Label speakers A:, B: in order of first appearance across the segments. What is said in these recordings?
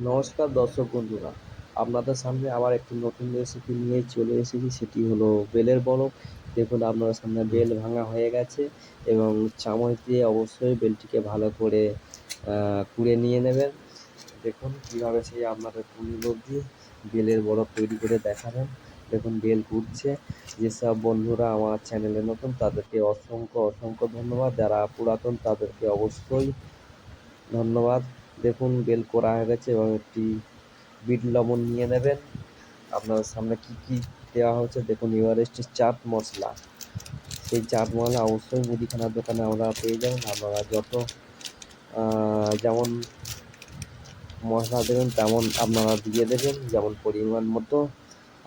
A: নমস্কার দর্শক বন্ধুরা, আপনাদের সামনে আবার একটি নতুন রেসিপি নিয়ে চলে এসেছি, সেটি হলো বেলের বরফ। দেখুন আপনাদের সামনে বেল ভাঙা হয়ে গেছে এবং চামচ দিয়ে অবশ্যই বেলটিকে ভালো করে কুড়ে নিয়ে নেবেন। দেখুন, কীভাবে সেই আপনাদের কুড়ি অবধি বেলের বরফ তৈরি করে দেখাবেন। দেখুন, বেল কুড়ছে যেসব বন্ধুরা আমার চ্যানেলে নতুন, তাদেরকে অসংখ্য অসংখ্য ধন্যবাদ। যারা পুরাতন, তাদেরকে অবশ্যই ধন্যবাদ। দেখুন, বেল করা হয়ে গেছে এবং একটি বিট লবণ নিয়ে নেবেন। আপনার সামনে কি কি দেওয়া হচ্ছে দেখুন এভারেস্টের চাট মশলা। সেই চাট মশলা অবশ্যই মুদিখানার দোকানে আমরা পেয়ে যাবেন। আপনারা যত যেমন মশলা দেবেন, তেমন আপনারা দিয়ে দেবেন। যেমন পরিমাণ মতো,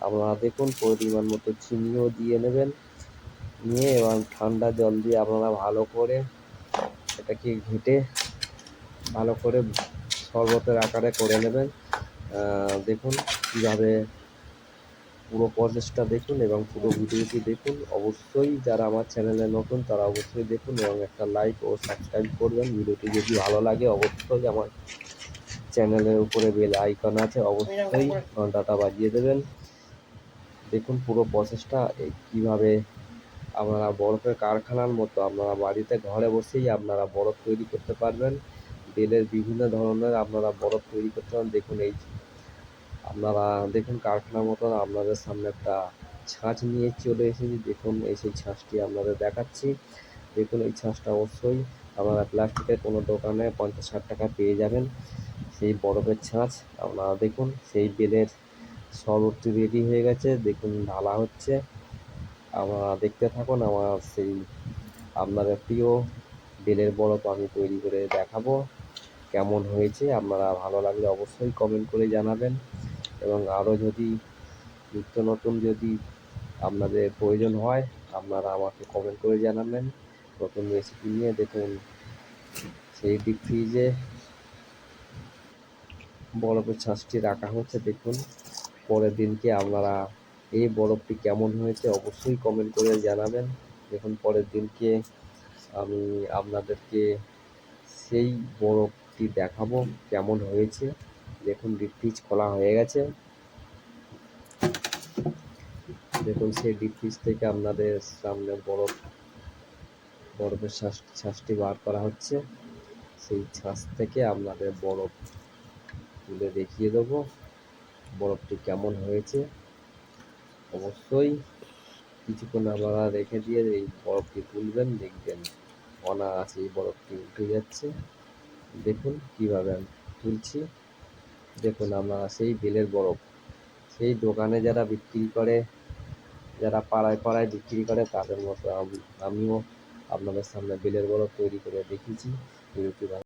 A: আপনারা দেখুন, পরিমাণ মতো চিনিও দিয়ে নেবেন। নিয়ে এবং ঠান্ডা জল দিয়ে আপনারা ভালো করে এটাকে ঘেটে ভালো করে শরবতের আকারে করে নেবেন। দেখুন কীভাবে পুরো প্রসেসটা দেখুন এবং পুরো ভিডিওটি দেখুন। অবশ্যই যারা আমার চ্যানেলে নতুন, তারা অবশ্যই দেখুন এবং একটা লাইক ও সাবস্ক্রাইব করবেন। ভিডিওটি যদি ভালো লাগে, অবশ্যই আমার চ্যানেলের উপরে বেল আইকন আছে। অবশ্যই ঘন্টাটা বাজিয়ে দেবেন। দেখুন পুরো প্রসেসটা কীভাবে আপনারা বরফের কারখানার মতো আপনারা বাড়িতে, ঘরে বসেই আপনারা বরফ তৈরি করতে পারবেন। বেলের বিভিন্ন ধরনের আপনারা বরফ তৈরি করতে পারেন। দেখুন এই আপনারা দেখুন কারখানার মতন আপনাদের সামনে একটা ছাঁচ নিয়ে চলে এসেছি। দেখুন এই সেই ছাঁচটি আপনাদের দেখাচ্ছি। দেখুন এই ছাঁচটা অবশ্যই আপনারা প্লাস্টিকের কোনো দোকানে পঞ্চাশ ষাট টাকা পেয়ে যাবেন। সেই বরফের ছাঁচ, আপনারা দেখুন সেই বেলের শরবতটি রেডি হয়ে গেছে। দেখুন ঢালা হচ্ছে। আপনারা দেখতে থাকুন, আমার সেই আপনাদের প্রিয় বেলের বরফ আমি তৈরি করে দেখাবো। কেমন হয়েছে, আপনারা ভালো লাগলে অবশ্যই কমেন্ট করে জানাবেন। এবং আরও যদি নিত্য নতুন যদি আপনাদের প্রয়োজন হয়, আপনারা আমাকে কমেন্ট করে জানাবেন। নতুন রেসিপি নিয়ে দেখুন, সেই ডিপ ফ্রিজে বরফের ছাঁচটি রাখা হচ্ছে, দেখুন। পরের দিনকে আপনারা এই বরফটি কেমন হয়েছে অবশ্যই কমেন্ট করে জানাবেন। দেখুন, পরের দিনকে আমি আপনাদেরকে সেই বরফটি দেখাবো কেমন হয়েছে। দেখুন, ডিপ ফ্রিজ খোলা হয়ে গেছে। দেখুন, সেই ডিপ থেকে আপনাদের সামনে বরফ বরফের শ্বাস শ্বাসটি বার করা হচ্ছে। সেই ছাঁচ থেকে আপনাদের বরফ তুলে দেখিয়ে দেবো, বরফটি কেমন হয়েছে। অবশ্যই কিছুক্ষণ আপনারা রেখে দিয়ে এই বরফটি তুলবেন, দেখবেন অনায়াসে এই বরফটি উঠে যাচ্ছে। দেখুন কীভাবে আমি তুলছি। দেখুন আমার সেই বেলের বরফ। সেই দোকানে যারা বিক্রি করে, যারা পাড়ায় পাড়ায় বিক্রি করে, তাদের মতো আমি আমিও আপনাদের সামনে বেলের বরফ তৈরি করে দেখিয়েছি। ভালো